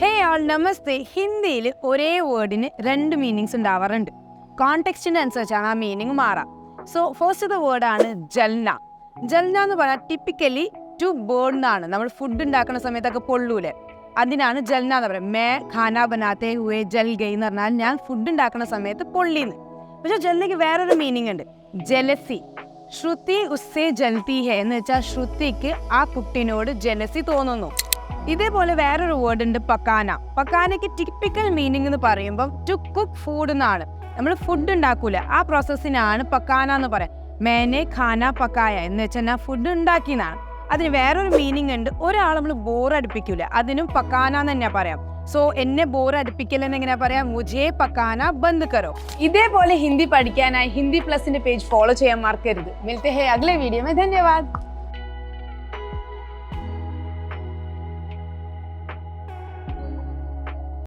ഹേ ആൾ നമസ്തേ ഹിന്ദിയിൽ ഒരേ വേർഡിന് രണ്ട് മീനിങ്സ് ഉണ്ടാവാറുണ്ട് കോണ്ടെക്സ്റ്റിന്റെ അനുസരിച്ചാണ് ആ മീനിങ് മാറാം സോ ഫസ്റ്റ് വേർഡ് ആണ് ജൽന ജൽന എന്ന് പറഞ്ഞാൽ ടിപ്പിക്കലി ടു ബേൺ എന്നാണ് നമ്മൾ ഫുഡ് ഉണ്ടാക്കുന്ന സമയത്തൊക്കെ പൊള്ളൂലെ അതിനാണ് ജൽന എന്ന് പറയുന്നത് മേ ഖാന ബനാത്തെ ഹുവേ ജൽ ഗൈ എന്ന് പറഞ്ഞാൽ ഞാൻ ഫുഡ് ഉണ്ടാക്കുന്ന സമയത്ത് പൊള്ളിന്ന് പക്ഷെ ജൽനയ്ക്ക് വേറൊരു മീനിങ് ഉണ്ട്. ജലസി ശ്രുതി ഉസ്സേ ജൽത്തി ഹെ എന്ന് വെച്ചാൽ ശ്രുതിക്ക് ആ കുട്ടിനോട് ജലസി തോന്നുന്നു. ഇതേപോലെ വേറൊരു വേർഡ് ഉണ്ട് പക്കാന. പക്കാനയ്ക്ക് ടിപ്പിക്കൽ മീനിങ് എന്ന് പറയുമ്പോൾ ടു കുക്ക് ഫുഡ് എന്നാണ്. നമ്മൾ ഫുഡ് ഉണ്ടാക്കൂല. ആ പ്രോസസ്സിനാണ് പക്കാന എന്ന് പറയാം. മേനെ ഖാന പക്കായ എന്ന് വെച്ചാൽ ഫുഡ് ഉണ്ടാക്കിയെന്നാണ്. അതിന് വേറൊരു മീനിങ് ഉണ്ട്. ഒരാൾ നമ്മൾ ബോർ അടുപ്പിക്കൂല. അതിനും പക്കാന എന്ന് തന്നെയാ പറയാം. സോ എന്നെ ബോർ അടുപ്പിക്കലെന്ന് എങ്ങനെയാ പറയാ? മുജേ പക്കാന ബന്ദ് കരോ. ഇതേപോലെ ഹിന്ദി പഠിക്കാനായി ഹിന്ദി പ്ലസിന്റെ പേജ് ഫോളോ ചെയ്യാൻ മറക്കരുത്. മിൽത്തെ ഹേ അഗ്ലേ വീഡിയോ ധന്യവാദ്.